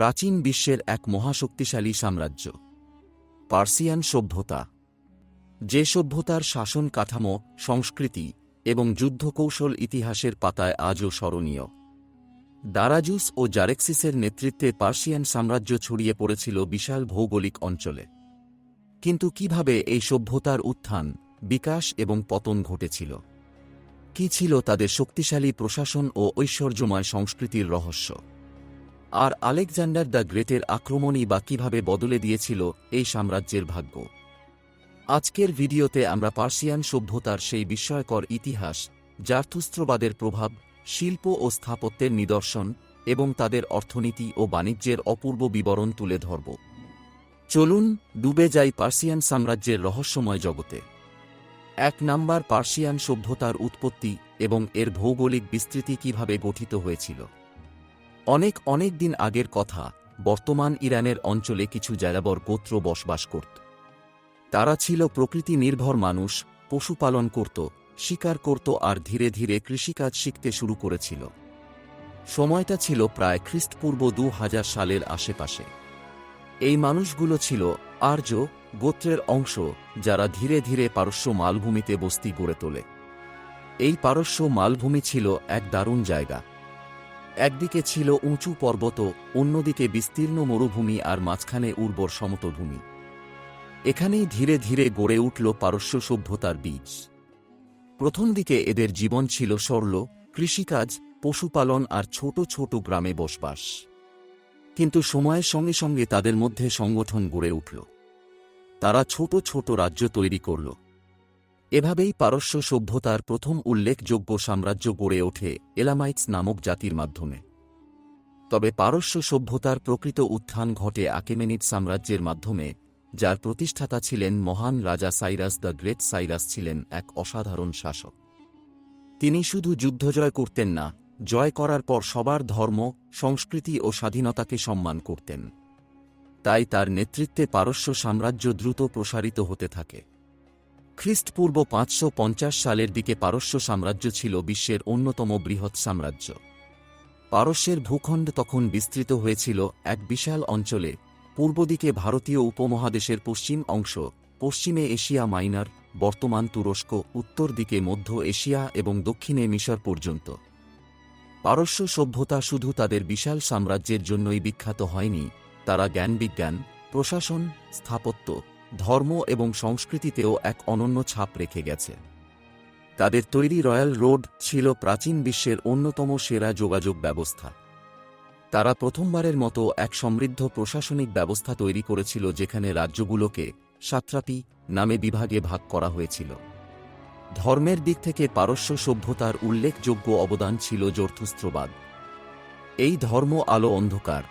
প্রাচীন বিশ্বের এক মহাশক্তিশালী সাম্রাজ্য। পার্সিয়ান সভ্যতা। যে সভ্যতার শাসন কাঠামো, সংস্কৃতি এবং যুদ্ধকৌশল ইতিহাসের পাতায় আজও স্মরণীয়। দারাজুস ও জারেক্সিসের নেতৃত্বে পার্সিয়ান সাম্রাজ্য ছড়িয়ে পড়েছিল বিশাল ভৌগোলিক অঞ্চলে। কিন্তু কীভাবে এই সভ্যতার উত্থান, বিকাশ এবং পতন ঘটেছিল? কি ছিল তাদের শক্তিশালী প্রশাসন ও ঐশ্বর্যময় সংস্কৃতির রহস্য? আর আলেকজান্ডার দ্য গ্রেটের আক্রমণই বা কীভাবে বদলে দিয়েছিল এই সাম্রাজ্যের ভাগ্য। আজকের ভিডিওতে আমরা পার্সিয়ান সভ্যতার সেই বিস্ময়কর ইতিহাস জার্থুস্ত্রবাদের প্রভাব, শিল্প ও স্থাপত্যের নিদর্শন এবং তাদের অর্থনীতি ও বাণিজ্যের অপূর্ব বিবরণ তুলে ধরব। চলুন ডুবে যাই পার্সিয়ান সাম্রাজ্যের রহস্যময় জগতে। এক নাম্বার পার্সিয়ান সভ্যতার উৎপত্তি এবং এর ভৌগোলিক বিস্তৃতি কীভাবে গঠিত হয়েছিল? অনেক অনেক দিন আগের কথা, বর্তমান ইরানের অঞ্চলে কিছু জায়াবর গোত্র বসবাস করত। তারা ছিল প্রকৃতি নির্ভর মানুষ পশুপালন করত, শিকার করত আর ধীরে ধীরে কৃষিকাজ শিখতে শুরু করেছিল। সময়টা ছিল প্রায় খ্রিস্টপূর্ব দু হাজার সালের আশেপাশে। এই মানুষগুলো ছিল আর্য, গোত্রের অংশ, যারা ধীরে ধীরে পারস্য মালভূমিতে বস্তি গড়ে তোলে। এই পারস্য মালভূমি ছিল এক দারুণ জায়গা। একদিকে ছিল উঁচু পর্বত, অন্যদিকে বিস্তীর্ণ মরুভূমি আর মাঝখানে উর্বর সমতলভূমি। এখানেই ধীরে ধীরে গড়ে উঠল পারস্য সভ্যতার বীজ। প্রথম দিকে এদের জীবন ছিল সরল, কৃষিকাজ, পশুপালন আর ছোট ছোট গ্রামে বসবাস। কিন্তু সময়ের সঙ্গে সঙ্গে তাদের মধ্যে সংগঠন গড়ে উঠল। তারা ছোট ছোট রাজ্য তৈরি করল। এভাবেই পারস্য সভ্যতার প্রথম উল্লেখযোগ্য সাম্রাজ্য গড়ে ওঠে এলামাইটস নামক জাতির মাধ্যমে। তবে পারস্য সভ্যতার প্রকৃত উত্থান ঘটে আকেমেনিড সাম্রাজ্যের মাধ্যমে, যার প্রতিষ্ঠাতা ছিলেন মহান রাজা সাইরাস দ্য গ্রেট সাইরাস ছিলেন এক অসাধারণ শাসক। তিনি শুধু যুদ্ধ জয় করতেন না, জয় করার পর সবার ধর্ম, সংস্কৃতি ও স্বাধীনতাকে সম্মান করতেন। তাই তার নেতৃত্বে পারস্য সাম্রাজ্য দ্রুত প্রসারিত হতে থাকে। খ্রিস্টপূর্ব পাঁচশো পঞ্চাশ সালের দিকে পারস্য সাম্রাজ্য ছিল বিশ্বের অন্যতম বৃহৎ সাম্রাজ্য। পারস্যের ভূখণ্ড তখন বিস্তৃত হয়েছিল এক বিশাল অঞ্চলে। পূর্বদিকে ভারতীয় উপমহাদেশের পশ্চিম অংশ, পশ্চিমে এশিয়া মাইনার, বর্তমান তুরস্ক, উত্তর দিকে মধ্য এশিয়া এবং দক্ষিণে মিশর পর্যন্ত। পারস্য সভ্যতা শুধু তাদের বিশাল সাম্রাজ্যের জন্যই বিখ্যাত হয়নি, তারা জ্ঞানবিজ্ঞান, প্রশাসন, স্থাপত্য ধর্ম এবং সংস্কৃতিতেও এক অনন্য ছাপ রেখে গেছে। তাদের তৈরি রয়্যাল রোড ছিল প্রাচীন বিশ্বের অন্যতম সেরা যোগাযোগ ব্যবস্থা। তারা প্রথমবারের মতো এক সমৃদ্ধ প্রশাসনিক ব্যবস্থা তৈরি করেছিল যেখানে রাজ্যগুলোকে সাত্রাপি নামে বিভাগে ভাগ করা হয়েছিল। ধর্মের দিক থেকে পারস্য সভ্যতার উল্লেখযোগ্য অবদান ছিল জর্থুস্ত্রবাদ এই ধর্ম আলো অন্ধকার।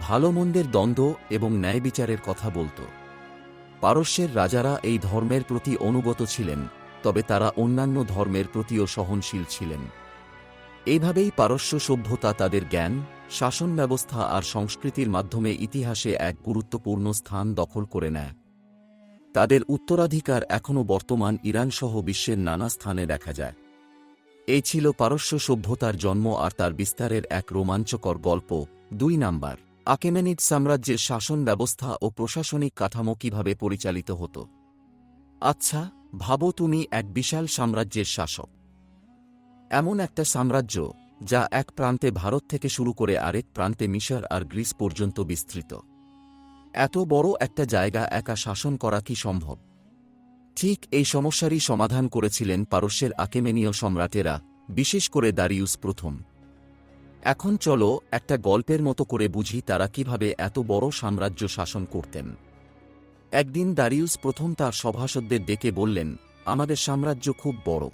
ভালো মন্দের দ্বন্দ্ব এবং ন্যায় বিচারের কথা বলত। পারস্যের রাজারা এই ধর্মের প্রতি অনুগত ছিলেন, তবে তারা অন্যান্য ধর্মের প্রতিও সহনশীল ছিলেন। এইভাবেই পারস্য সভ্যতা তাদের জ্ঞান, শাসন ব্যবস্থা আর সংস্কৃতির মাধ্যমে ইতিহাসে এক গুরুত্বপূর্ণ স্থান দখল করে নেয়। তাদের উত্তরাধিকার এখনও বর্তমান ইরানসহ বিশ্বের নানা স্থানে দেখা যায়। এই ছিল পারস্য সভ্যতার জন্ম আর তার বিস্তারের এক রোমাঞ্চকর গল্প, দুই নাম্বার। আকেমেনিড সাম্রাজ্যের শাসন ব্যবস্থা ও প্রশাসনিক কাঠামো কীভাবে পরিচালিত হতো? আচ্ছা ভাবো তুমি এক বিশাল সাম্রাজ্যের শাসক। এমন একটা সাম্রাজ্য যা এক প্রান্তে ভারত থেকে শুরু করে আরেক প্রান্তে মিশর আর গ্রিস পর্যন্ত বিস্তৃত। এত বড় একটা জায়গা একা শাসন করা কি সম্ভব? ঠিক এই সমস্যারই সমাধান করেছিলেন পারস্যের আকেমেনীয় সম্রাটেরা, বিশেষ করে দারিউস প্রথম। এখন চলো একটা গল্পের মতো করে বুঝি তারা কীভাবে এত বড় সাম্রাজ্য শাসন করতেন। একদিন দারিউস প্রথম তার সভাসদদের ডেকে বললেন, আমাদের সাম্রাজ্য খুব বড়।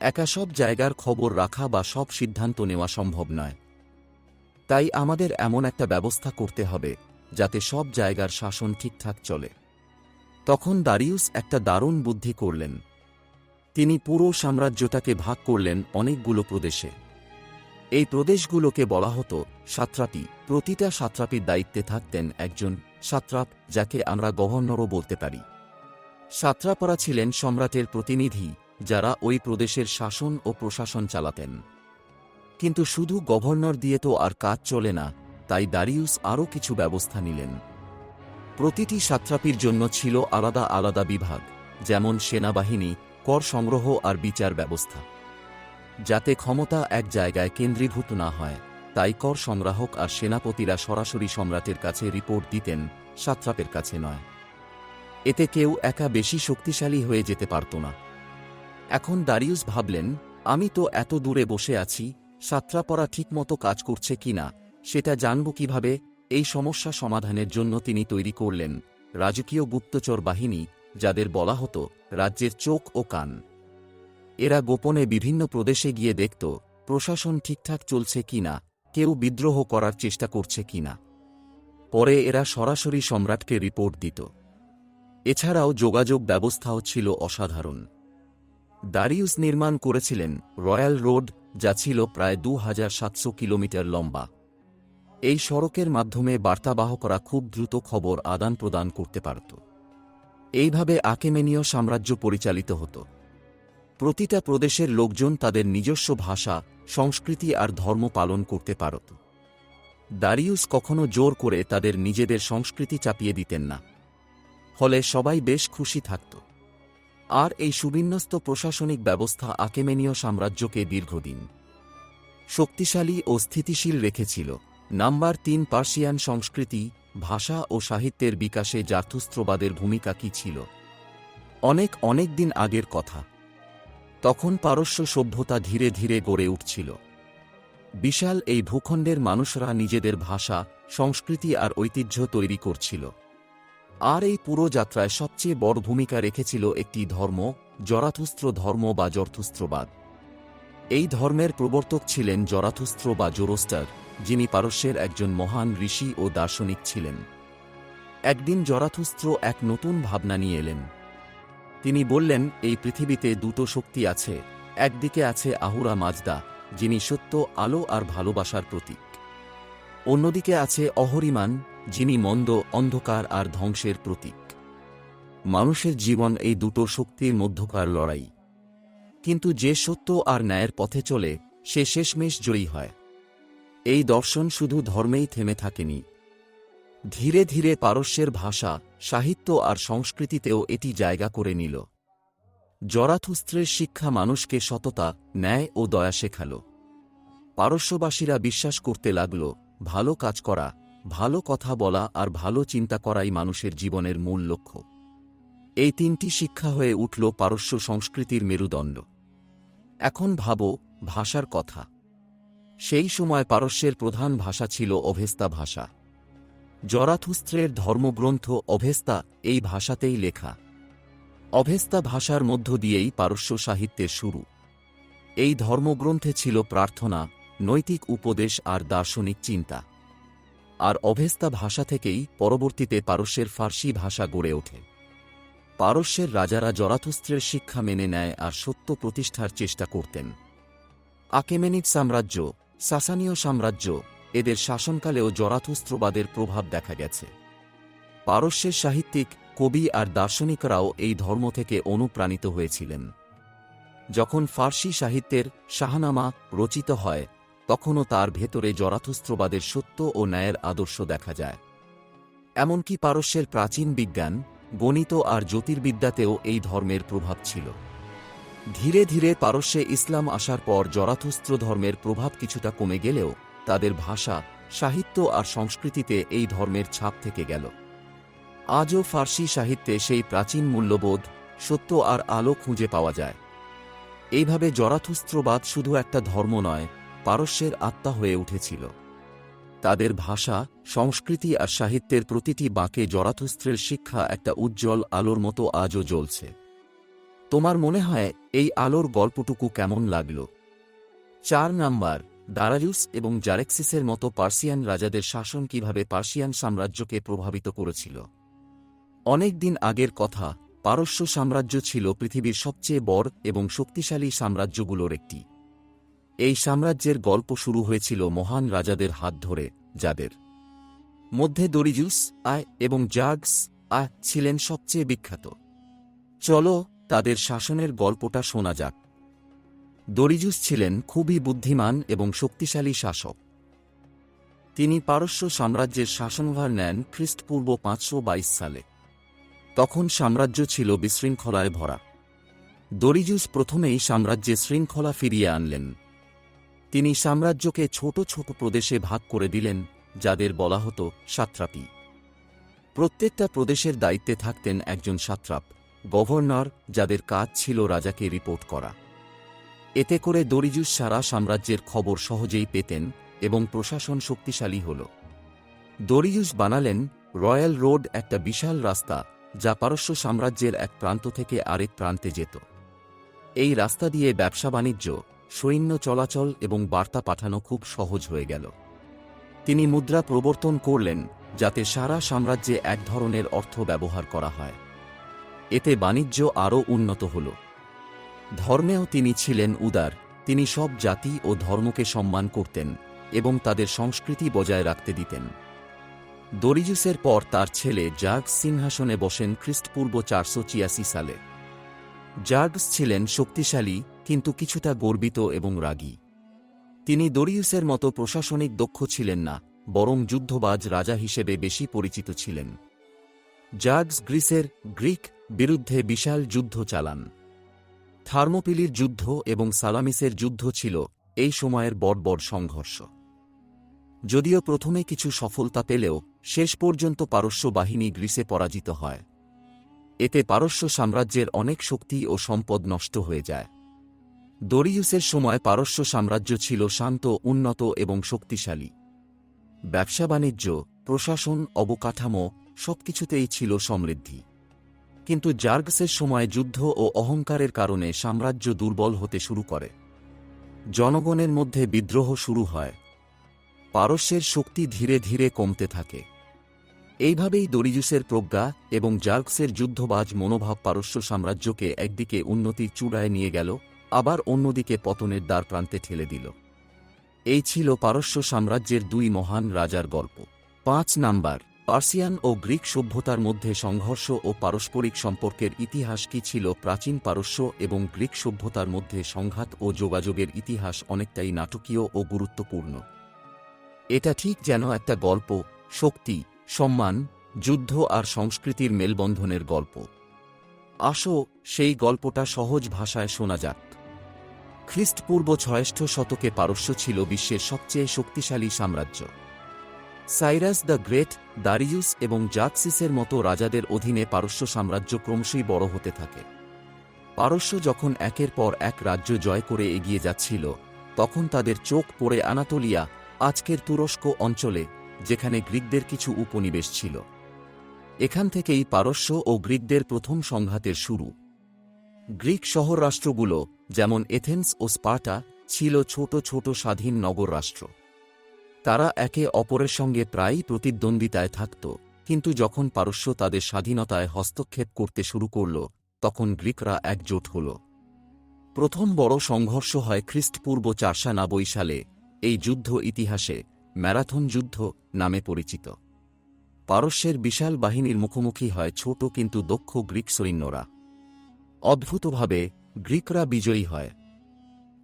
একা সব জায়গার খবর রাখা বা সব সিদ্ধান্ত নেওয়া সম্ভব নয়। তাই আমাদের এমন একটা ব্যবস্থা করতে হবে, যাতে সব জায়গার শাসন ঠিকঠাক চলে। তখন দারিউস একটা দারুণ বুদ্ধি করলেন। তিনি পুরো সাম্রাজ্যটাকে ভাগ করলেন অনেকগুলো প্রদেশে। এই প্রদেশগুলোকে বলা হতো সাত্রাপি প্রতিটা সাত্রাপির দায়িত্বে থাকতেন একজন সাত্রাপ যাকে আমরা গভর্নরও বলতে পারি। সাত্রাপরা ছিলেন সম্রাটের প্রতিনিধি যারা ওই প্রদেশের শাসন ও প্রশাসন চালাতেন। কিন্তু শুধু গভর্নর দিয়ে তো আর কাজ চলে না, তাই দারিউস আরও কিছু ব্যবস্থা নিলেন। প্রতিটি সাত্রাপির জন্য ছিল আলাদা আলাদা বিভাগ, যেমন সেনাবাহিনী, কর সংগ্রহ আর বিচার ব্যবস্থা। যাতে ক্ষমতা এক জায়গায় কেন্দ্রীভূত না হয়, তাই কর সংগ্রাহক আর সেনাপতিরা সরাসরি সম্রাটের কাছে রিপোর্ট দিতেন, সাত্রাপের কাছে নয়। এতে কেউ একা বেশি শক্তিশালী হয়ে যেতে পারত না। এখন দারিউস ভাবলেন, আমি তো এত দূরে বসে আছি, সাত্রাপরা ঠিকমতো কাজ করছে কিনা সেটা জানব কীভাবে, এই সমস্যা সমাধানের জন্য তিনি তৈরি করলেন, রাজকীয় গুপ্তচর বাহিনী, যাদের বলা হতো, রাজ্যের চোখ ও কান। এরা গোপনে বিভিন্ন প্রদেশে গিয়ে দেখত, প্রশাসন ঠিকঠাক চলছে কিনা কেউ বিদ্রোহ করার চেষ্টা করছে কিনা পরে এরা সরাসরি সম্রাটকে রিপোর্ট দিত। এছাড়াও যোগাযোগ ব্যবস্থাও ছিল অসাধারণ। দারিউস নির্মাণ করেছিলেন রয়্যাল রোড, যা ছিল প্রায় দু হাজার সাতশো কিলোমিটার লম্বা। এই সড়কের মাধ্যমে বার্তাবাহকরা খুব দ্রুত খবর আদান প্রদান করতে পারত। এইভাবে আকেমেনীয় সাম্রাজ্য পরিচালিত হতো। প্রতিটা প্রদেশের লোকজন তাদের নিজস্ব ভাষা, সংস্কৃতি আর ধর্ম পালন করতে পারত। দারিউস কখনো জোর করে তাদের নিজেদের সংস্কৃতি চাপিয়ে দিতেন না। ফলে সবাই বেশ খুশি থাকত। আর এই সুবিন্যস্ত প্রশাসনিক ব্যবস্থা আকেমেনীয় সাম্রাজ্যকে দীর্ঘদিন শক্তিশালী ও স্থিতিশীল রেখেছিল। নাম্বার তিন পার্সিয়ান সংস্কৃতি, ভাষা ও সাহিত্যের বিকাশে জার্থুস্ত্রবাদের ভূমিকা কী ছিল? অনেক অনেক দিন আগের কথা। তখন পারস্য সভ্যতা ধীরে ধীরে গড়ে উঠছিল। বিশাল এই ভূখণ্ডের মানুষরা নিজেদের ভাষা, সংস্কৃতি আর ঐতিহ্য তৈরি করছিল। আর এই পুরো যাত্রায় সবচেয়ে বড় ভূমিকা রেখেছিল একটি ধর্ম, জরাথুস্ত্র ধর্ম বা জরথুস্ত্রবাদ। এই ধর্মের প্রবর্তক ছিলেন জরাথুস্ত্র বা জোরোস্টার, যিনি পারস্যের একজন মহান ঋষি ও দার্শনিক ছিলেন। একদিন জরাথুস্ত্র এক নতুন ভাবনা নিয়ে এলেন। তিনি বললেন, এই পৃথিবীতে দুটো শক্তি আছে। একদিকে আছে আহুরা মাজদা, যিনি সত্য, আলো আর ভালোবাসার প্রতীক। অন্যদিকে আছে অহরিমান, যিনি মন্দ, অন্ধকার আর ধ্বংসের প্রতীক। মানুষের জীবন এই দুটো শক্তির মধ্যকার লড়াই। কিন্তু যে সত্য আর ন্যায়ের পথে চলে, সে শেষমেশ জয়ী হয়। এই দর্শন শুধু ধর্মেই থেমে থাকেনি। ধীরে ধীরে পারস্যের ভাষা, সাহিত্য আর সংস্কৃতিতেও এটি জায়গা করে নিল। জরাথুস্ত্রের শিক্ষা মানুষকে সততা, ন্যায় ও দয়া শেখাল। পারস্যবাসীরা বিশ্বাস করতে লাগল, ভালো কাজ করা, ভালো কথা বলা আর ভালো চিন্তা করাই মানুষের জীবনের মূল লক্ষ্য। এই তিনটি শিক্ষা হয়ে উঠল পারস্য সংস্কৃতির মেরুদণ্ড। এখন ভাবো, ভাষার কথা। সেই সময় পারস্যের প্রধান ভাষা ছিল অভেস্তা ভাষা। জরাথুস্ত্রের ধর্মগ্রন্থ অভেস্তা এই ভাষাতেই লেখা। অভেস্তা ভাষার মধ্য দিয়েই পারস্য সাহিত্যের শুরু। এই ধর্মগ্রন্থে ছিল প্রার্থনা, নৈতিক উপদেশ আর দার্শনিক চিন্তা। আর অভেস্তা ভাষা থেকেই পরবর্তীতে পারস্যের ফার্সি ভাষা গড়ে ওঠে। পারস্যের রাজারা জরাথুস্ত্রের শিক্ষা মেনে নেয় আর সত্য প্রতিষ্ঠার চেষ্টা করতেন। আকেমেনিক সাম্রাজ্য, সাসানীয় সাম্রাজ্য এদের শাসনকালেও জরাথুস্ত্রবাদের প্রভাব দেখা গেছে। পারস্যের সাহিত্যিক, কবি আর দার্শনিকরাও এই ধর্ম থেকে অনুপ্রাণিত হয়েছিলেন। যখন ফার্সি সাহিত্যের শাহনামা রচিত হয়, তখনও তার ভেতরে জরাথুস্ত্রবাদের সত্য ও ন্যায়ের আদর্শ দেখা যায়। এমনকি পারস্যের প্রাচীন বিজ্ঞান, গণিত আর জ্যোতির্বিদ্যাতেও এই ধর্মের প্রভাব ছিল। ধীরে ধীরে পারস্যে ইসলাম আসার পর জরাথুস্ত্র ধর্মের প্রভাব কিছুটা কমে গেলেও তাদের ভাষা, সাহিত্য আর সংস্কৃতিতে এই ধর্মের ছাপ থেকে গেল। আজও ফার্সি সাহিত্যে সেই প্রাচীন মূল্যবোধ, সত্য আর আলো খুঁজে পাওয়া যায়। এইভাবে জরাথুস্ত্রবাদ শুধু একটা ধর্ম নয়, পারস্যের আত্মা হয়ে উঠেছিল। তাদের ভাষা, সংস্কৃতি আর সাহিত্যের প্রতিটি বাঁকে জরাথুস্ত্রের শিক্ষা একটা উজ্জ্বল আলোর মতো আজও জ্বলছে। তোমার মনে হয় এই আলোর গল্পটুকু কেমন লাগল? চার নাম্বার দারায়ুস এবং জারেক্সিসের মতো পার্সিয়ান রাজাদের শাসন কীভাবে পার্সিয়ান সাম্রাজ্যকে প্রভাবিত করেছিল? অনেক দিন আগের কথা, পারস্য সাম্রাজ্য ছিল পৃথিবীর সবচেয়ে বড় এবং শক্তিশালী সাম্রাজ্যগুলোর একটি। এই সাম্রাজ্যের গল্প শুরু হয়েছিল মহান রাজাদের হাত ধরে, যাদের মধ্যে দরিজুস আয় এবং জার্গস আয় ছিলেন সবচেয়ে বিখ্যাত। চলো তাদের শাসনের গল্পটা শোনা যাক। দরিজুস ছিলেন খুবই বুদ্ধিমান এবং শক্তিশালী শাসক। তিনি পারস্য সাম্রাজ্যের শাসনভার নেন খ্রিস্টপূর্ব পাঁচশো বাইশ সালে। তখন সাম্রাজ্য ছিল বিশৃঙ্খলায় ভরা। দরিজুস প্রথমেই সাম্রাজ্যে শৃঙ্খলা ফিরিয়ে আনলেন। তিনি সাম্রাজ্যকে ছোট ছোট প্রদেশে ভাগ করে দিলেন, যাদের বলা হতো সাত্রাপি। প্রত্যেকটা প্রদেশের দায়িত্বে থাকতেন একজন সাত্রাপ, গভর্নর, যাদের কাজ ছিল রাজাকে রিপোর্ট করা। এতে করে দরিজুস সারা সাম্রাজ্যের খবর সহজেই পেতেন এবং প্রশাসন শক্তিশালী হল। দরিজুস বানালেন রয়্যাল রোড একটা বিশাল রাস্তা যা পারস্য সাম্রাজ্যের এক প্রান্ত থেকে আরেক প্রান্তে যেত। এই রাস্তা দিয়ে ব্যবসা বাণিজ্য, সৈন্য চলাচল এবং বার্তা পাঠানো খুব সহজ হয়ে গেল। তিনি মুদ্রা প্রবর্তন করলেন যাতে সারা সাম্রাজ্যে এক ধরনের অর্থ ব্যবহার করা হয়। এতে বাণিজ্য আরও উন্নত হল। ধর্মেও তিনি ছিলেন উদার। তিনি সব জাতি ও ধর্মকে সম্মান করতেন এবং তাদের সংস্কৃতি বজায় রাখতে দিতেন। দরিজুসের পর তার ছেলে জার্গস সিংহাসনে বসেন খ্রিস্টপূর্ব চারশো চিয়াশি সালে। জার্গস ছিলেন শক্তিশালী, কিন্তু কিছুটা গর্বিত এবং রাগী। তিনি দরিউসের মতো প্রশাসনিক দক্ষ ছিলেন না, বরং যুদ্ধবাজ রাজা হিসেবে বেশি পরিচিত ছিলেন। জার্গস গ্রিসের গ্রিক বিরুদ্ধে বিশাল যুদ্ধ চালান। থার্মোপিলির যুদ্ধ এবং সালামিসের যুদ্ধ ছিল এই সময়ের বড় সংঘর্ষ। যদিও প্রথমে কিছু সফলতা পেলেও শেষ পর্যন্ত পারস্য বাহিনী গ্রিসে পরাজিত হয়। এতে পারস্য সাম্রাজ্যের অনেক শক্তি ও সম্পদ নষ্ট হয়ে যায়। দরিউসের সময় পারস্য সাম্রাজ্য ছিল শান্ত, উন্নত এবং শক্তিশালী। ব্যবসা বাণিজ্য প্রশাসন, অবকাঠামো সবকিছুতেই ছিল সমৃদ্ধি। কিন্তু জার্গসের সময় যুদ্ধ ও অহংকারের কারণে সাম্রাজ্য দুর্বল হতে শুরু করে। জনগণের মধ্যে বিদ্রোহ শুরু হয়। পারস্যের শক্তি ধীরে ধীরে কমতে থাকে। এইভাবেই দরিজুসের প্রজ্ঞা এবং জার্গসের যুদ্ধবাজ মনোভাব পারস্য সাম্রাজ্যকে একদিকে উন্নতির চূড়ায় নিয়ে গেল, আবার অন্যদিকে পতনের দ্বার প্রান্তে ঠেলে দিল। এই ছিল পারস্য সাম্রাজ্যের দুই মহান রাজার গল্প। পাঁচ নাম্বার। পার্সিয়ান ও গ্রিক সভ্যতার মধ্যে সংঘর্ষ ও পারস্পরিক সম্পর্কের ইতিহাস কি ছিল? প্রাচীন পারস্য এবং গ্রিক সভ্যতার মধ্যে সংঘাত ও যোগাযোগের ইতিহাস অনেকটাই নাটকীয় ও গুরুত্বপূর্ণ। এটা ঠিক যেন একটা গল্প, শক্তি, সম্মান, যুদ্ধ আর সংস্কৃতির মেলবন্ধনের গল্প। আসো, সেই গল্পটা সহজ ভাষায় শোনা যাক। খ্রিস্টপূর্ব ছয়ষ্ঠ শতকে পারস্য ছিল বিশ্বের সবচেয়ে শক্তিশালী সাম্রাজ্য। সাইরাস দ্য গ্রেট দারিউস এবং জাকসিসের মতো রাজাদের অধীনে পারস্য সাম্রাজ্য ক্রমশই বড় হতে থাকে। পারস্য যখন একের পর এক রাজ্য জয় করে এগিয়ে যাচ্ছিল, তখন তাদের চোখ পড়ে আনাতোলিয়া, আজকের তুরস্ক অঞ্চলে, যেখানে গ্রিকদের কিছু উপনিবেশ ছিল। এখান থেকেই পারস্য ও গ্রিকদের প্রথম সংঘাতের শুরু। গ্রিক শহর রাষ্ট্রগুলো যেমন এথেন্স ও স্পার্টা, ছিল ছোট ছোট স্বাধীন নগর রাষ্ট্র তারা একে অপরের সঙ্গে প্রায়ই প্রতিদ্বন্দ্বিতায় থাকত, কিন্তু যখন পারস্য তাদের স্বাধীনতায় হস্তক্ষেপ করতে শুরু করল, তখন গ্রিকরা একজোট হল। প্রথম বড় সংঘর্ষ হয় খ্রিস্টপূর্ব চারশানব্বই সালে এই যুদ্ধ ইতিহাসে ম্যারাথন যুদ্ধ নামে পরিচিত। পারস্যের বিশাল বাহিনীর মুখোমুখি হয় ছোট কিন্তু দক্ষ গ্রিক সৈন্যরা। অদ্ভুতভাবে গ্রিকরা বিজয়ী হয়।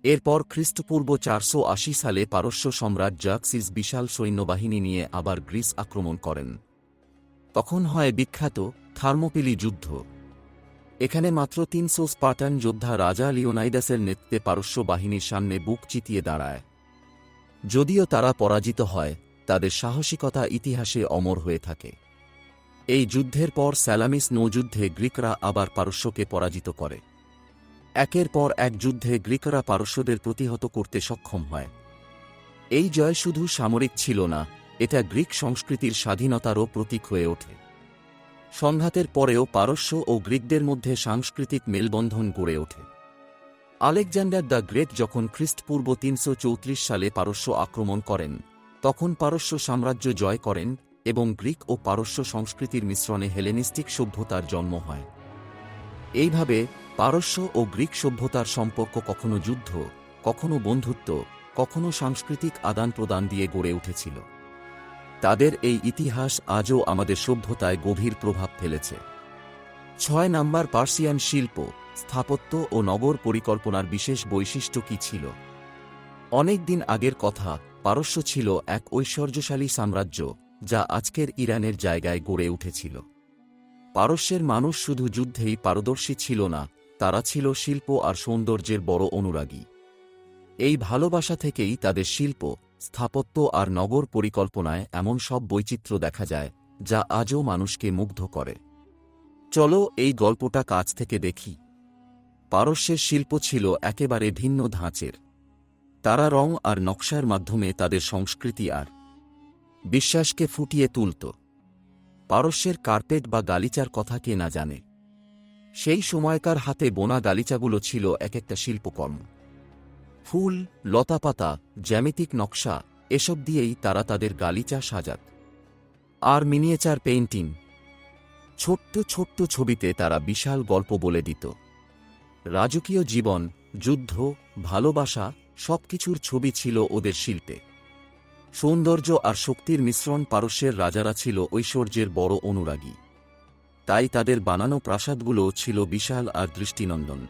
এরপর খ্রিস্টপূর্ব চারশো আশি সালে পারস্য সম্রাট জাকসিস বিশাল সৈন্যবাহিনী নিয়ে আবার গ্রিস আক্রমণ করেন। তখন হয় বিখ্যাত থার্মোপিলি যুদ্ধ। এখানে মাত্র তিনশো স্পার্টান যোদ্ধা রাজা লিওনাইডাসের নেতৃত্বে পারস্য বাহিনীর সামনে বুক চিতিয়ে দাঁড়ায়। যদিও তারা পরাজিত হয়, তাদের সাহসিকতা ইতিহাসে অমর হয়ে থাকে। এই যুদ্ধের পর স্যালামিস নৌযুদ্ধে গ্রিকরা আবার পারস্যকে পরাজিত করে। একের পর এক যুদ্ধে গ্রিকরা পারস্যদের প্রতিহত করতে সক্ষম হয়। এই জয় শুধু সামরিক ছিল না, এটা গ্রিক সংস্কৃতির স্বাধীনতারও প্রতীক হয়ে ওঠে। সংঘাতের পরেও পারস্য ও গ্রিকদের মধ্যে সাংস্কৃতিক মেলবন্ধন গড়ে ওঠে। আলেকজান্ডার দ্য গ্রেট যখন খ্রিস্টপূর্ব তিনশো চৌত্রিশ সালে পারস্য আক্রমণ করেন, তখন পারস্য সাম্রাজ্য জয় করেন এবং গ্রিক ও পারস্য সংস্কৃতির মিশ্রণে হেলেনিস্টিক সভ্যতার জন্ম হয়। এইভাবে পারস্য ও গ্রিক সভ্যতার সম্পর্ক কখনো যুদ্ধ, কখনো বন্ধুত্ব, কখনো সাংস্কৃতিক আদান প্রদান দিয়ে গড়ে উঠেছিল। তাদের এই ইতিহাস আজও আমাদের সভ্যতায় গভীর প্রভাব ফেলেছে। ছয় নাম্বার পার্সিয়ান শিল্প, স্থাপত্য ও নগর পরিকল্পনার বিশেষ বৈশিষ্ট্য কী ছিল? অনেক দিন আগের কথা, পারস্য ছিল এক ঐশ্বর্যশালী সাম্রাজ্য যা আজকের ইরানের জায়গায় গড়ে উঠেছিল। পারস্যের মানুষ শুধু যুদ্ধেই পারদর্শী ছিল না, তারা ছিল শিল্প আর সৌন্দর্যের বড় অনুরাগী। এই ভালোবাসা থেকেই তাদের শিল্প, স্থাপত্য আর নগর পরিকল্পনায় এমন সব বৈচিত্র্য দেখা যায়, যা আজও মানুষকে মুগ্ধ করে। চলো এই গল্পটা কাছ থেকে দেখি। পারস্যের শিল্প ছিল একেবারে ভিন্ন ধাঁচের। তারা রং আর নকশার মাধ্যমে তাদের সংস্কৃতি আর বিশ্বাসকে ফুটিয়ে তুলত। পারস্যের কার্পেট বা গালিচার কথা কে না জানে। সেই সময়কার হাতে বোনা গালিচাগুলো ছিল এক একটা শিল্পকর্ম। ফুল, লতাপাতা, জ্যামিতিক নকশা, এসব দিয়েই তারা তাদের গালিচা সাজাত। আর মিনিয়েচার পেইন্টিং। ছোট্ট ছোট্ট ছবিতে তারা বিশাল গল্প বলে দিত। রাজকীয় জীবন, যুদ্ধ, ভালোবাসা সবকিছুর ছবি ছিল ওদের শিল্পে। সৌন্দর্য আর শক্তির মিশ্রণ পারস্যের রাজারা ছিল ঐশ্বর্যের বড় অনুরাগী। তাই তাদের বানানো প্রাসাদগুলো ছিল বিশাল আর দৃষ্টিনন্দন।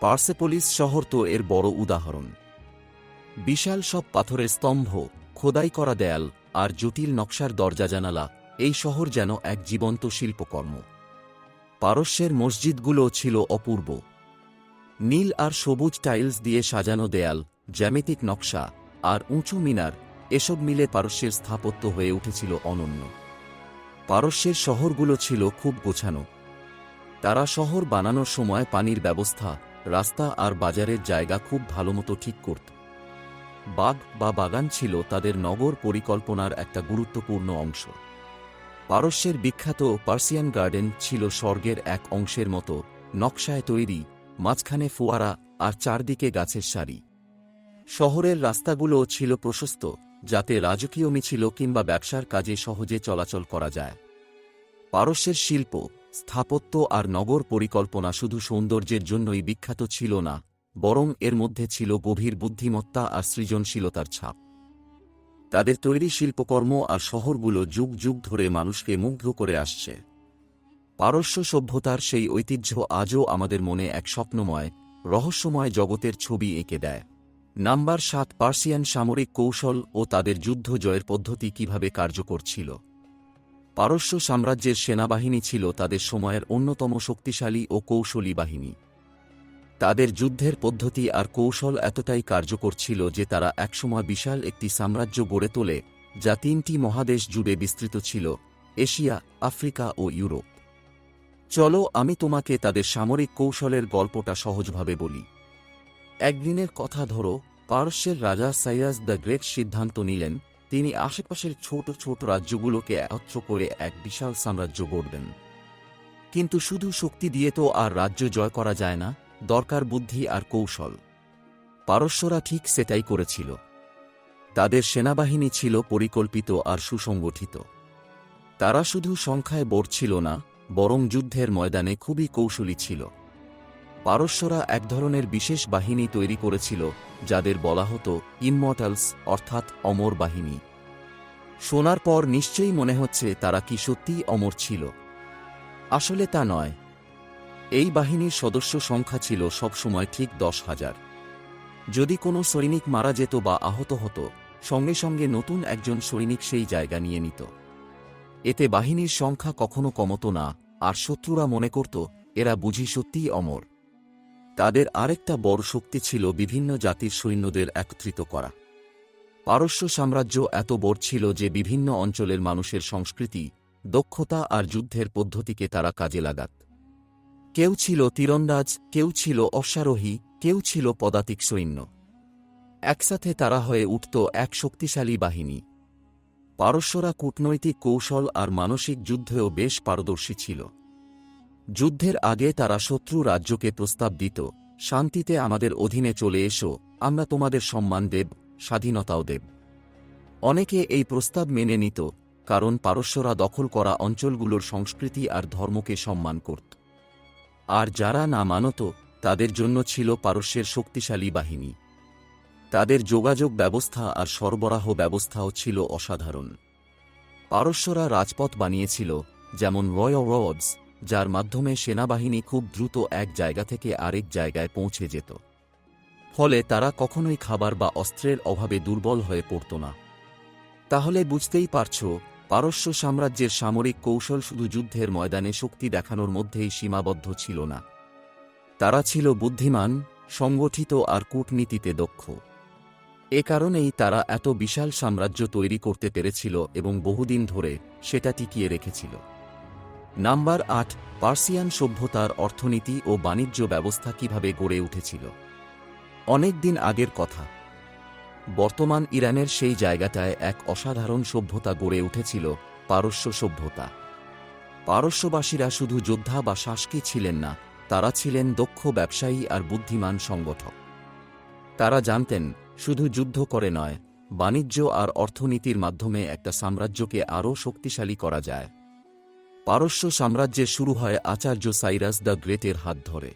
পার্সেপোলিস শহর তো এর বড় উদাহরণ। বিশাল সব পাথরের স্তম্ভ, খোদাই করা দেয়াল আর জটিল নকশার দরজা জানালা, এই শহর যেন এক জীবন্ত শিল্পকর্ম। পারস্যের মসজিদগুলো ছিল অপূর্ব। নীল আর সবুজ টাইলস দিয়ে সাজানো দেয়াল, জ্যামিতিক নকশা আর উঁচু মিনার এসব মিলে পারস্যের স্থাপত্য হয়ে উঠেছিল অনন্য। পারস্যের শহরগুলো ছিল খুব গোছানো। তারা শহর বানানোর সময় পানির ব্যবস্থা, রাস্তা আর বাজারের জায়গা খুব ভালোমতো ঠিক করত। বাগ বা বাগান ছিল তাদের নগর পরিকল্পনার একটা গুরুত্বপূর্ণ অংশ। পারস্যের বিখ্যাত পার্সিয়ান গার্ডেন ছিল স্বর্গের এক অংশের মতো, নকশায় তৈরি, মাঝখানে ফোয়ারা আর চারদিকে গাছের সারি। শহরের রাস্তাগুলো ছিল প্রশস্ত যাতে রাজকীয় মিছিল কিংবা ব্যবসার কাজে সহজে চলাচল করা যায়। পারস্যের শিল্প, স্থাপত্য আর নগর পরিকল্পনা শুধু সৌন্দর্যের জন্যই বিখ্যাত ছিল না, বরং এর মধ্যে ছিল গভীর বুদ্ধিমত্তা আর সৃজনশীলতার ছাপ। তাদের তৈরি শিল্পকর্ম আর শহরগুলো যুগ যুগ ধরে মানুষকে মুগ্ধ করে আসছে। পারস্য সভ্যতার সেই ঐতিহ্য আজও আমাদের মনে এক স্বপ্নময়, রহস্যময় জগতের ছবি এঁকে দেয়। নাম্বার সাত, পার্সিয়ান সামরিক কৌশল ও তাদের যুদ্ধ জয়ের পদ্ধতি কীভাবে কার্যকর ছিল? পারস্য সাম্রাজ্যের সেনাবাহিনী ছিল তাদের সময়ের অন্যতম শক্তিশালী ও কৌশলী বাহিনী। তাদের যুদ্ধের পদ্ধতি আর কৌশল এতটাই কার্যকর ছিল যে তারা একসময় বিশাল একটি সাম্রাজ্য গড়ে তোলে, যা তিনটি মহাদেশ জুড়ে বিস্তৃত ছিল, এশিয়া, আফ্রিকা ও ইউরোপ। চলো আমি তোমাকে তাদের সামরিক কৌশলের গল্পটা সহজভাবে বলি। একদিনের কথা ধরো, পারস্যের রাজা সাইয়াস দ্য গ্রেট সিদ্ধান্ত নিলেন, তিনি আশেপাশের ছোট ছোট রাজ্যগুলোকে একত্র করে এক বিশাল সাম্রাজ্য গড়বেন। কিন্তু শুধু শক্তি দিয়ে তো আর রাজ্য জয় করা যায় না, দরকার বুদ্ধি আর কৌশল। পারস্যরা ঠিক সেটাই করেছিল। তাদের সেনাবাহিনী ছিল পরিকল্পিত আর সুসংগঠিত। তারা শুধু সংখ্যায় বোর ছিল না, বরং যুদ্ধের ময়দানে খুবই কৌশলী ছিল। পারস্যরা এক ধরনের বিশেষ বাহিনী তৈরি করেছিল, যাদের বলা হতো ইনমর্টালস অর্থাৎ অমর বাহিনী। শোনার পর নিশ্চয়ই মনে হচ্ছে তারা কি সত্যিই অমর ছিল। আসলে তা নয়। এই বাহিনীর সদস্য সংখ্যা ছিল সবসময় ঠিক দশ হাজার। যদি কোনো সৈনিক মারা যেত বা আহত হতো, সঙ্গে সঙ্গে নতুন একজন সৈনিক সেই জায়গা নিয়ে নিত। এতে বাহিনীর সংখ্যা কখনো কমত না, আর শত্রুরা মনে করত, এরা বুঝি সত্যিই অমর। তাদের আরেকটা বড় শক্তি ছিল বিভিন্ন জাতির সৈন্যদের একত্রিত করা। পারস্য সাম্রাজ্য এত বড় ছিল যে বিভিন্ন অঞ্চলের মানুষের সংস্কৃতি, দক্ষতা আর যুদ্ধের পদ্ধতিকে তারা কাজে লাগাত। কেউ ছিল তীরন্দাজ, কেউ ছিল অশ্বারোহী, কেউ ছিল পদাতিক সৈন্য। একসাথে তারা হয়ে উঠত এক শক্তিশালী বাহিনী। পারস্যরা কূটনৈতিক কৌশল আর মানসিক যুদ্ধেও বেশ পারদর্শী ছিল। যুদ্ধের আগে তারা শত্রু রাজ্যকে প্রস্তাব দিত, শান্তিতে আমাদের অধীনে চলে এসো, আমরা তোমাদের সম্মান দেব, স্বাধীনতাও দেব। অনেকে এই প্রস্তাব মেনে নিত, কারণ পারস্যরা দখল করা অঞ্চলগুলোর সংস্কৃতি আর ধর্মকে সম্মান করত। আর যারা না মানত, তাদের জন্য ছিল পারস্যের শক্তিশালী বাহিনী। তাদের যোগাযোগ ব্যবস্থা আর সরবরাহ ব্যবস্থাও ছিল অসাধারণ। পারস্যরা রাজপথ বানিয়েছিল, যেমন রয় রোডস যার মাধ্যমে সেনাবাহিনী খুব দ্রুত এক জায়গা থেকে আরেক জায়গায় পৌঁছে যেত। ফলে তারা কখনোই খাবার বা অস্ত্রের অভাবে দুর্বল হয়ে পড়ত না। তাহলে বুঝতেই পারছ, পারস্য সাম্রাজ্যের সামরিক কৌশল শুধু যুদ্ধের ময়দানে শক্তি দেখানোর মধ্যেই সীমাবদ্ধ ছিল না। তারা ছিল বুদ্ধিমান, সংগঠিত আর কূটনীতিতে দক্ষ। এ কারণেই তারা এত বিশাল সাম্রাজ্য তৈরি করতে পেরেছিল এবং বহুদিন ধরে সেটা টিকিয়ে রেখেছিল। নাম্বার আট, পার্সিয়ান সভ্যতার অর্থনীতি ও বাণিজ্য ব্যবস্থা কীভাবে গড়ে উঠেছিল? অনেক দিন আগের কথা। বর্তমান ইরানের সেই জায়গাটায় এক অসাধারণ সভ্যতা গড়ে উঠেছিল পারস্য সভ্যতা। পারস্যবাসীরা শুধু যোদ্ধা বা শাসকই ছিলেন না, তারা ছিলেন দক্ষ ব্যবসায়ী আর বুদ্ধিমান সংগঠক। তারা জানতেন, শুধু যুদ্ধ করে নয়, বাণিজ্য আর অর্থনীতির মাধ্যমে একটা সাম্রাজ্যকে আরও শক্তিশালী করা যায়। পারস্য সাম্রাজ্যে শুরু হয় আচার্য সাইরাস দ্য গ্রেটের হাত ধরে।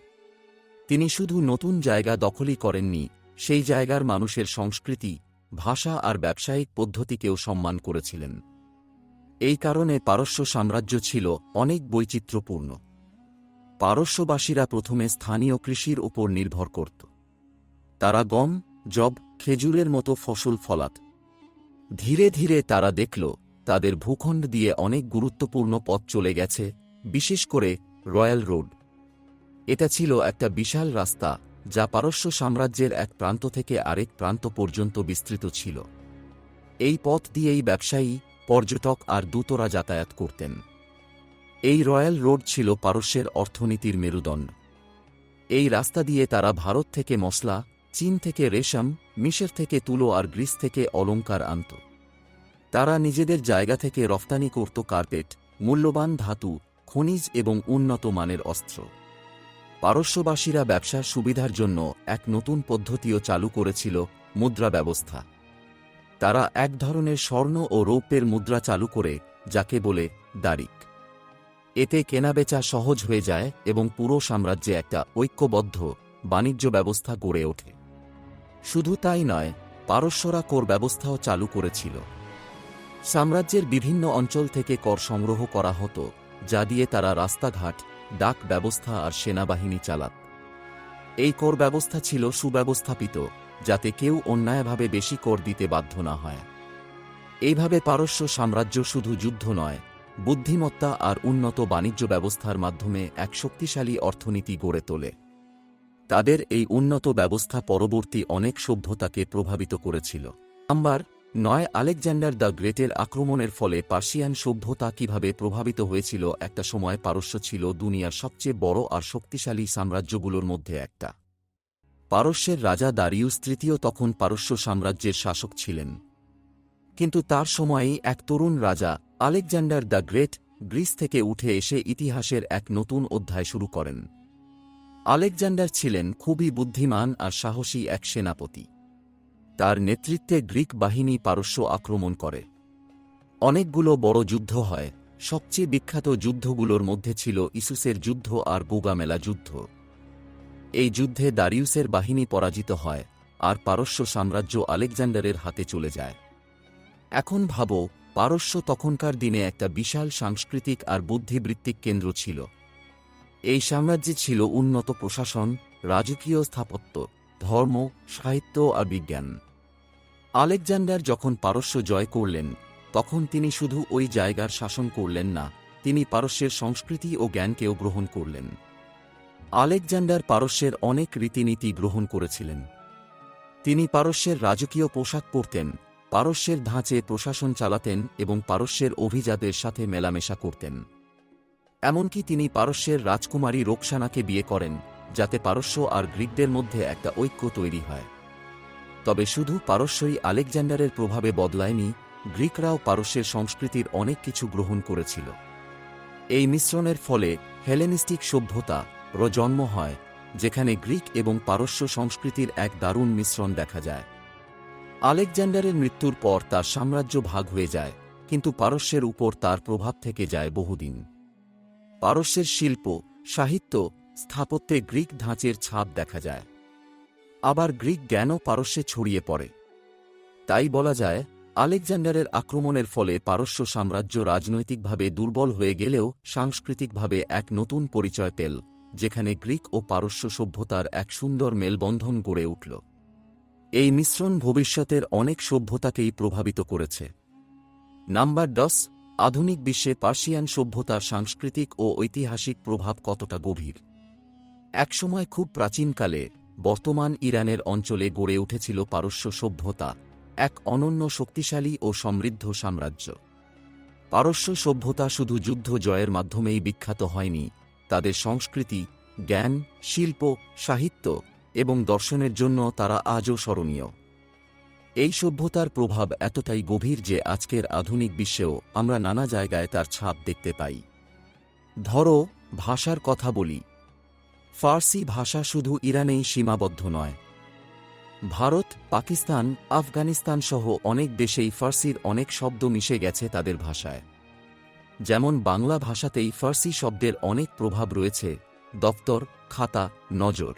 তিনি শুধু নতুন জায়গা দখলই করেননি, সেই জায়গার মানুষের সংস্কৃতি, ভাষা আর ব্যবসায়িক পদ্ধতিকেও সম্মান করেছিলেন। এই কারণে পারস্য সাম্রাজ্য ছিল অনেক বৈচিত্র্যপূর্ণ। পারস্যবাসীরা প্রথমে স্থানীয় কৃষির উপর নির্ভর করত। তারা গম জব খেজুরের মতো ফসল ফলাত। ধীরে ধীরে তারা দেখল তাদের ভূখণ্ড দিয়ে অনেক গুরুত্বপূর্ণ পথ চলে গেছে, বিশেষ করে রয়্যাল রোড। এটা ছিল একটা বিশাল রাস্তা, যা পারস্য সাম্রাজ্যের এক প্রান্ত থেকে আরেক প্রান্ত পর্যন্ত বিস্তৃত ছিল। এই পথ দিয়েই ব্যবসায়ী, পর্যটক আর দূতরা যাতায়াত করতেন। এই রয়্যাল রোড ছিল পারস্যের অর্থনীতির মেরুদণ্ড। এই রাস্তা দিয়ে তারা ভারত থেকে মশলা, চীন থেকে রেশম, মিশর থেকে তুলো আর গ্রিস থেকে অলঙ্কার আনত। তারা নিজেদের জায়গা থেকে রফতানি করত কার্পেট, মূল্যবান ধাতু, খনিজ এবং উন্নত মানের অস্ত্র। পারস্যবাসীরা ব্যবসার সুবিধার জন্য এক নতুন পদ্ধতিও চালু করেছিল মুদ্রা ব্যবস্থা। তারা এক ধরনের স্বর্ণ ও রৌপ্যের মুদ্রা চালু করে, যাকে বলে দারিক। এতে কেনাবেচা সহজ হয়ে যায় এবং পুরো সাম্রাজ্যে একটা ঐক্যবদ্ধ বাণিজ্য ব্যবস্থা গড়ে ওঠে। শুধু তাই নয়, পারস্যরা কর ব্যবস্থাও চালু করেছিল। সাম্রাজ্যের বিভিন্ন অঞ্চল থেকে কর সংগ্রহ করা হতো, যা দিয়ে তারা রাস্তাঘাট, ডাক ব্যবস্থা আর সেনাবাহিনী চালাত। এই কর ব্যবস্থা ছিল সুব্যবস্থাপিত, যাতে কেউ অন্যায়ভাবে বেশি কর দিতে বাধ্য না হয়। এইভাবে পারস্য সাম্রাজ্য শুধু যুদ্ধ নয়, বুদ্ধিমত্তা আর উন্নত বাণিজ্য ব্যবস্থার মাধ্যমে এক শক্তিশালী অর্থনীতি গড়ে তোলে। তাদের এই উন্নত ব্যবস্থা পরবর্তী অনেক সভ্যতাকে প্রভাবিত করেছিল। নাম্বার নয়, আলেকজান্ডার দ্য গ্রেটের আক্রমণের ফলে পার্সিয়ান সভ্যতা কীভাবে প্রভাবিত হয়েছিল একটা সময় পারস্য ছিল দুনিয়ার সবচেয়ে বড় আর শক্তিশালী সাম্রাজ্যগুলোর মধ্যে একটা। পারস্যের রাজা দারিউস তৃতীয় তখন পারস্য সাম্রাজ্যের শাসক ছিলেন। কিন্তু তার সময়েই এক তরুণ রাজা, আলেকজান্ডার দ্য গ্রেট, গ্রিস থেকে উঠে এসে ইতিহাসের এক নতুন অধ্যায় শুরু করেন। আলেকজান্ডার ছিলেন খুবই বুদ্ধিমান আর সাহসী এক সেনাপতি। তার নেতৃত্বে গ্রিক বাহিনী পারস্য আক্রমণ করে। অনেকগুলো বড় যুদ্ধ হয়। সবচেয়ে বিখ্যাত যুদ্ধগুলোর মধ্যে ছিল ইসুসের যুদ্ধ আর গোগামেলা যুদ্ধ। এই যুদ্ধে দারিউসের বাহিনী পরাজিত হয় আর পারস্য সাম্রাজ্য আলেকজান্ডারের হাতে চলে যায়। এখন ভাবো, পারস্য তখনকার দিনে একটা বিশাল সাংস্কৃতিক আর বুদ্ধিবৃত্তিক কেন্দ্র ছিল। এই সাম্রাজ্যে ছিল উন্নত প্রশাসন, রাজকীয় স্থাপত্য, ধর্ম, সাহিত্য আর বিজ্ঞান। আলেকজান্ডার যখন পারস্য জয় করলেন, তখন তিনি শুধু ওই জায়গার শাসন করলেন না, তিনি পারস্যের সংস্কৃতি ও জ্ঞানকেও গ্রহণ করলেন। আলেকজান্ডার পারস্যের অনেক রীতিনীতি গ্রহণ করেছিলেন। তিনি পারস্যের রাজকীয় পোশাক পরতেন, পারস্যের ধাঁচে প্রশাসন চালাতেন এবং পারস্যের অভিজাদের সাথে মেলামেশা করতেন। এমনকি তিনি পারস্যের রাজকুমারী রোকসানাকে বিয়ে করেন, যাতে পারস্য আর গ্রিকদের মধ্যে একটা ঐক্য তৈরি হয়। তবে শুধু পারস্যই আলেকজান্ডারের প্রভাবে বদলায়নি, গ্রিকরাও পারস্যের সংস্কৃতির অনেক কিছু গ্রহণ করেছিল। এই মিশ্রণের ফলে হেলেনিস্টিক সভ্যতা র জন্ম হয়, যেখানে গ্রিক এবং পারস্য সংস্কৃতির এক দারুণ মিশ্রণ দেখা যায়। আলেকজান্ডারের মৃত্যুর পর তার সাম্রাজ্য ভাগ হয়ে যায়, কিন্তু পারস্যের উপর তার প্রভাব থেকে যায় বহুদিন। পারস্যের শিল্প, সাহিত্য, স্থাপত্যে গ্রিক ধাঁচের ছাপ দেখা যায়। আবার গ্রিক জ্ঞানও পারস্যে ছড়িয়ে পড়ে। তাই বলা যায়, আলেকজান্ডারের আক্রমণের ফলে পারস্য সাম্রাজ্য রাজনৈতিকভাবে দুর্বল হয়ে গেলেও সাংস্কৃতিকভাবে এক নতুন পরিচয় পেল, যেখানে গ্রিক ও পারস্য সভ্যতার এক সুন্দর মেলবন্ধন গড়ে উঠল। এই মিশ্রণ ভবিষ্যতের অনেক সভ্যতাকেই প্রভাবিত করেছে। নাম্বার দশ, আধুনিক বিশ্বে পার্সিয়ান সভ্যতার সাংস্কৃতিক ও ঐতিহাসিক প্রভাব কতটা গভীর? একসময় খুব প্রাচীনকালে বর্তমান ইরানের অঞ্চলে গড়ে উঠেছিল পারস্য সভ্যতা, এক অনন্য শক্তিশালী ও সমৃদ্ধ সাম্রাজ্য। পারস্য সভ্যতা শুধু যুদ্ধ জয়ের মাধ্যমেই বিখ্যাত হয়নি, তাদের সংস্কৃতি, জ্ঞান, শিল্প, সাহিত্য এবং দর্শনের জন্য তারা আজও স্মরণীয়। এই সভ্যতার প্রভাব এতটাই গভীর যে আজকের আধুনিক বিশ্বেও আমরা নানা জায়গায় তার ছাপ দেখতে পাই। ধরো, ভাষার কথা বলি ফার্সি ভাষা শুধু ইরানেই সীমাবদ্ধ নয়। ভারত, পাকিস্তান, আফগানিস্তান সহ অনেক দেশেই ফার্সির অনেক শব্দ মিশে গেছে তাদের ভাষায়। যেমন বাংলা ভাষাতেই ফার্সি শব্দের অনেক প্রভাব রয়েছে দপ্তর খাতা, নজর।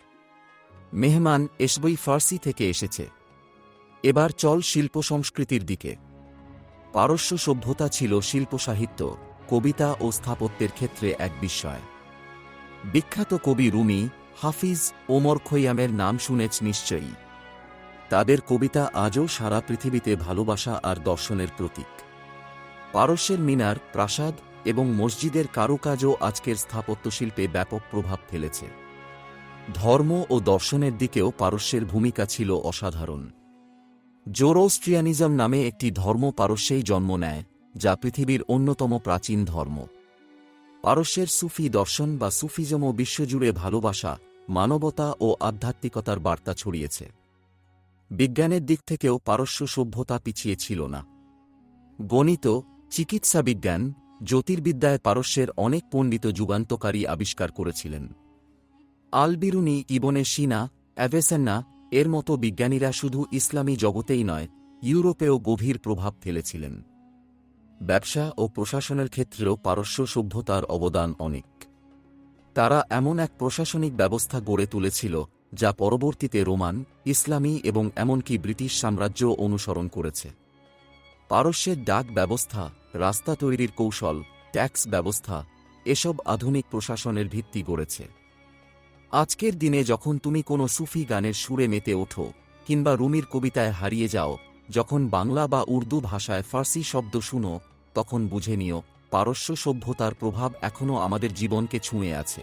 মেহমান এসবই ফার্সি থেকে এসেছে। এবার চল শিল্প সংস্কৃতির দিকে। পারস্য সভ্যতা ছিল শিল্প সাহিত্য, কবিতা ও স্থাপত্যের ক্ষেত্রে এক বিস্ময়। বিখ্যাত কবি রুমি, হাফিজ ওমর খৈয়ামের নাম শুনেছ নিশ্চয়ই। তাদের কবিতা আজও সারা পৃথিবীতে ভালোবাসা আর দর্শনের প্রতীক। পারস্যের মিনার, প্রাসাদ এবং মসজিদের কারুকাজও আজকের স্থাপত্যশিল্পে ব্যাপক প্রভাব ফেলেছে। ধর্ম ও দর্শনের দিকেও পারস্যের ভূমিকা ছিল অসাধারণ। জোরোস্ট্রিয়ানিজম নামে একটি ধর্ম পারস্যেই জন্ম নেয়, যা পৃথিবীর অন্যতম প্রাচীন ধর্ম। পারস্যের সুফি দর্শন বা সুফিজমও বিশ্বজুড়ে ভালোবাসা, মানবতা ও আধ্যাত্মিকতার বার্তা ছড়িয়েছে। বিজ্ঞানের দিক থেকেও পারস্য সভ্যতা পিছিয়ে ছিল না। গণিত, চিকিৎসা বিজ্ঞান, জ্যোতির্বিদ্যায় পারস্যের অনেক পণ্ডিত যুগান্তকারী আবিষ্কার করেছিলেন। আলবিরুনি, ইবনে সিনা, অ্যাভেসেন্না, এর মতো বিজ্ঞানীরা শুধু ইসলামী জগতেই নয়, ইউরোপেও গভীর প্রভাব ফেলেছিলেন। ব্যবসা ও প্রশাসনের ক্ষেত্রেও পারস্য সভ্যতার অবদান অনেক। তারা এমন এক প্রশাসনিক ব্যবস্থা গড়ে তুলেছিল, যা পরবর্তীতে রোমান, ইসলামী এবং এমনকি ব্রিটিশ সাম্রাজ্য অনুসরণ করেছে। পারস্যের ডাক ব্যবস্থা, রাস্তা তৈরির কৌশল, ট্যাক্স ব্যবস্থা, এসব আধুনিক প্রশাসনের ভিত্তি গড়েছে। আজকের দিনে যখন তুমি কোনো সুফি গানের সুরে মেতে ওঠো, কিংবা রুমির কবিতায় হারিয়ে যাও যখন বাংলা বা উর্দু ভাষায় ফার্সি শব্দ শুনো, তখন বুঝে নিও, পারস্য সভ্যতার প্রভাব এখনও আমাদের জীবনকে ছুঁয়ে আছে।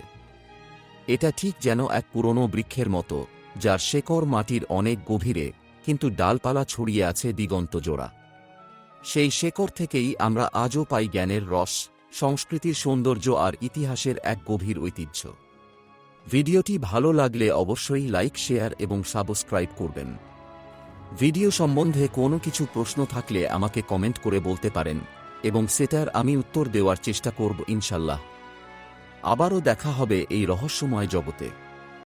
এটা ঠিক যেন এক পুরনো বৃক্ষের মতো, যার শেকড় মাটির অনেক গভীরে, কিন্তু ডালপালা ছড়িয়ে আছে দিগন্ত জোড়া। সেই শেকড় থেকেই আমরা আজও পাই জ্ঞানের রস, সংস্কৃতির সৌন্দর্য আর ইতিহাসের এক গভীর ঐতিহ্য। ভিডিওটি ভালো লাগলে অবশ্যই লাইক, শেয়ার এবং সাবস্ক্রাইব করবেন। ভিডিও সম্বন্ধে কোনো কিছু প্রশ্ন থাকলে আমাকে কমেন্ট করে বলতে পারেন, এবং সেটার আমি উত্তর দেওয়ার চেষ্টা করব ইনশাল্লাহ। আবারও দেখা হবে এই রহস্যময় জগতে।